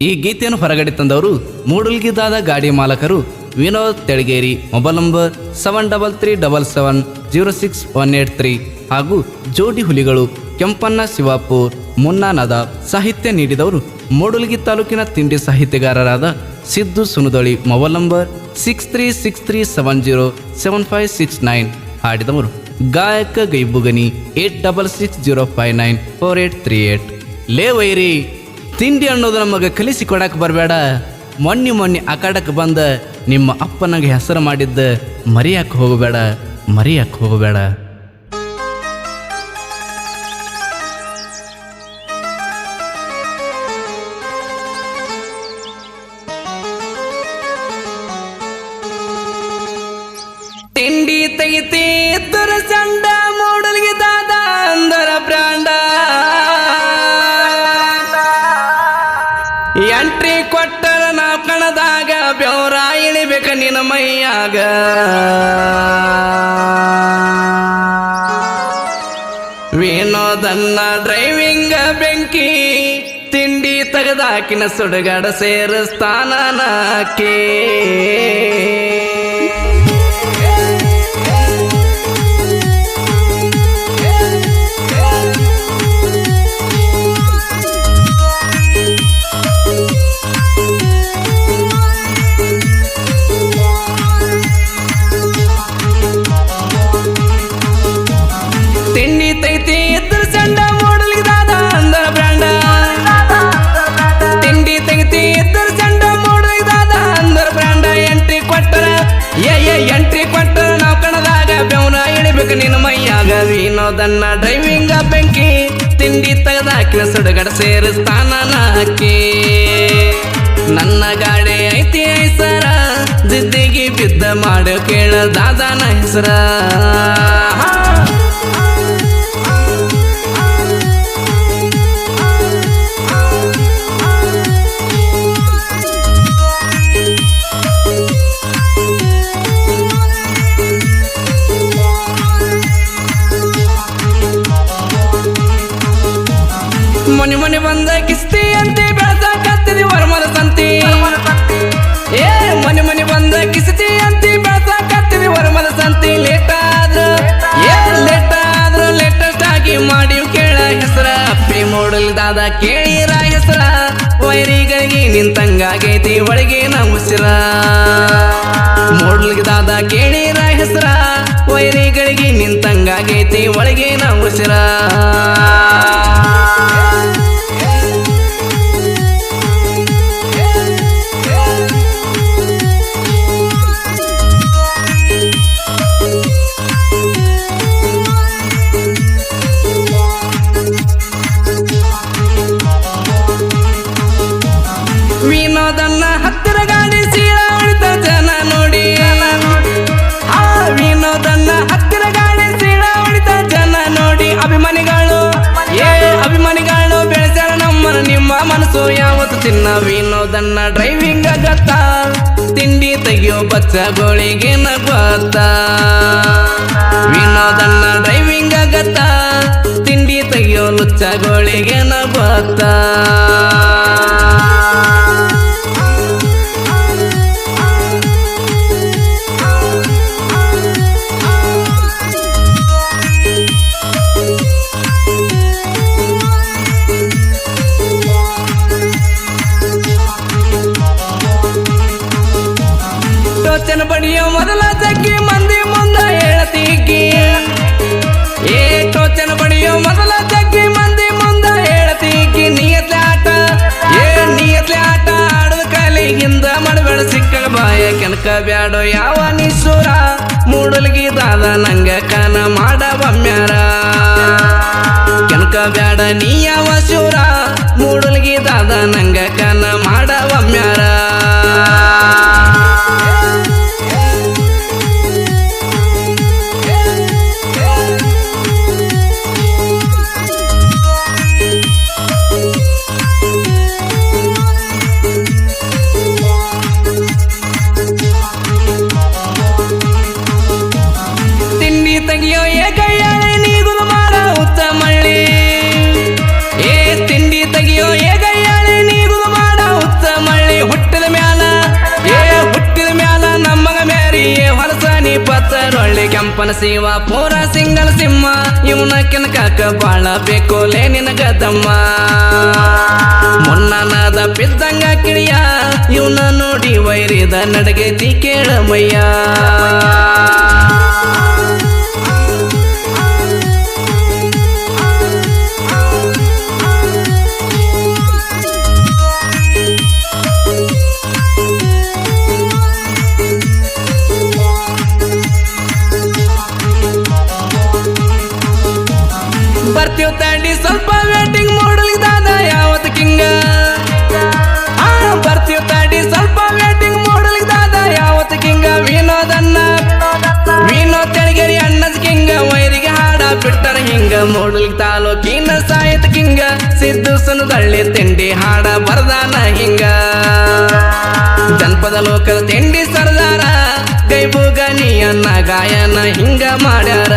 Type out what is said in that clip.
ಈ ಗೀತೆಯನ್ನು ಹೊರಗಡೆ ತಂದವರು ಮೂಡಲ್ಗಿದಾದ ಗಾಡಿ ಮಾಲಕರು Vinod Telageri, mobile number seven double three double seven zero six one eight three ಹಾಗೂ ಜೋಡಿ ಹುಲಿಗಳು ಕೆಂಪಣ್ಣ ಶಿವಾಪುರ್, ಮುನ್ನಾನದ ಸಾಹಿತ್ಯ ನೀಡಿದವರು ಮೂಡಲ್ಗಿ ತಾಲೂಕಿನ ತಿಂಡಿ ಸಾಹಿತ್ಯಗಾರರಾದ Siddu Sunudoli, mobile number six three six three seven zero seven five six nine ಹಾಡಿದವರು ಗಾಯಕ Gaibugani eight double six zero five nine four eight three eight. ಲೇ ವೈರಿ ತಿಂಡಿ ಅನ್ನೋದು ನಮಗೆ ಕಲಿಸಿಕೊಡಕ್ಕೆ ಬರಬೇಡ. ಮೊನ್ನೆ ಮೊನ್ನೆ ಅಕಾಡಕ್ಕೆ ಬಂದ ನಿಮ್ಮ ಅಪ್ಪನಿಗೆ ಹೆಸರು ಮಾಡಿದ್ದ ಮರಿಯಕ್ಕೆ ಹೋಗಬೇಡ ಮರಿಯಕ್ಕೆ ಹೋಗಬೇಡ. ಎಂಟ್ರಿ ಕೊಟ್ಟರ ನಾವು ಕಣದಾಗ ಬೆವರ ಇಳಿಬೇಕ ನಿನ್ನ ಮೈಯಾಗ. ವಿನೋದನ್ನ ಡ್ರೈವಿಂಗ್ ಬೆಂಕಿ, ತಿಂಡಿ ತೆಗೆದಾಕಿನ ಸುಡುಗಾಡ ಸೇರಿಸ್ತಾನ ನಾಕಿ. ವಿನೋದನ್ನ ಡ್ರೈವಿಂಗ ಬೆಂಕಿ, ತಿಂಡಿ ತೆಗೆದಾಕಿನ ಸುಡುಗಡ ಸೇರಿಸ್ತಾನ ಹಾಕಿ. ನನ್ನ ಗಾಡಿ ಐತಿ ಐಸರ, ಜಿದ್ದಿಗೆ ಬಿದ್ದ ಮಾಡೋ ಕೇಳ ದಾದಾನ ಹೆಸರ. ಮನೆ ಮನೆ ಬಂದ ಕಿಸ್ತಿ ಅಂತೆ ಬೆಳಸಾಕತ್ತಿದಿ ವರಮಲ ಸಂತಿ. ಏ, ಮನೆ ಮನೆ ಬಂದ ಕಿಸ್ತಿ ಅಂತಿ ಬೆಳಸಾಕತ್ತಿದಿ ವರಮಲ ಸಂತಿ. ಲೇಟ್ ಆದ್ರ, ಏ ಲೇಟ್ ಆದ್ರ ಲೇಟೆಸ್ಟ್ ಆಗಿ ಮಾಡಿ ಕೇಳ ಹೆಸರ. ಅಪ್ಪಿ ಮೂಡಲ್ದಾದ ಕೇಳಿರ ಹೆಸರ. ವೈರಿಗಳಿಗೆ ನಿಂತಂಗಾಗೈತಿ ಒಳಗೆ ನಾವು ಉಸಿರ. ಮೂಡಲ್ಗಿದಾದ ಕೇಳಿರ ಹೆಸರ. ವೈರಿಗಳಿಗೆ ನಿಂತಂಗಾಗೈತಿ ಒಳಗೆ ಉಸಿರ. ಮನಸ್ಸು ಯಾವತ್ತು ತಿನ್ನ ವಿನೋದನ್ನ ಡ್ರೈವಿಂಗ್ ಆಗತ್ತ ತಿಂಡಿ ತೆಗಿಯೋ ಬಚ್ಚಗಳಿಗೆ ನಗುತ್ತ ವಿನೋದನ್ನ ಡ್ರೈವಿಂಗ್ ಆಗತ್ತ ತಿಂಡಿ ತೆಗಿಯೋ ಲುಚ್ಚಗಳಿಗೆ ನಗುತ್ತ ಬಡಿಯೋ ಮೊದಲ ಜಗ್ಗಿ ಮಂದಿ ಮುಂದ ಹೇಳತಿಗಿ ಏ ಟೋಚನ ಬಡಿಯೋ ಮೊದಲ ಜಗ್ಗಿ ಮಂದಿ ಮುಂದ ಹೇಳತಿಗಿ ನಿಯತ್ಲೆ ಆಟ, ಏ ನಿಯತ್ಲೆ ಆಟ ಆಡದ ಕಾಲಿಗಿಂದ ಮಾಡಬೇಡ ಸಿಕ್ಕ ಬಾಯ ಕೆನಕ ಬ್ಯಾಡೋ ಯಾವ ನಿಸೂರ ಮೂಡಲ್ಗಿದಾದ ನಂಗ ಕನ ಮಾಡ ಬಮ್ಯಾರ. ಕೆನಕ ಬ್ಯಾಡ ನೀ ಯಾವ ಶೂರ ಮೂಡಲ್ಗಿದಾದ ನಂಗ ಕನ ಮಾಡ ಮ್ಯಾರ ಕೆಂಪನ ಶಿವ, ಪೂರ ಸಿಂಗಲ್ ಸಿಂಹ. ಇವನ ಕೆನಕಾಕ ಬಾಳ ನಿನಗ ನಿನಗದಮ್ಮ ಮೊನ್ನನಾದ ಬಿದ್ದಂಗ ಕಿಳಿಯ, ಇವನ ನೋಡಿ ವೈರಿದ ನಡಗೈತಿ ಕೇಳಮಯ್ಯ. ಮಾಡ್ಯಾರ ಹಿಂಗ, ಮೂಡಲ್ ತಾಲೂಕಿನ ಸಾಯತ್ ಕಿಂಗ. ಸಿದ್ದು ಸನದಳ್ಳಿ ತಿಂಡಿ ಹಾಡ ಬರದಾನ ಹಿಂಗ. ಜನಪದ ಲೋಕದ ತಿಂಡಿ ಸರ್ದಾರ ಗೈಬುಗನಿಯನ್ನ ಗಾಯನ ಹಿಂಗ ಮಾಡ್ಯಾರ.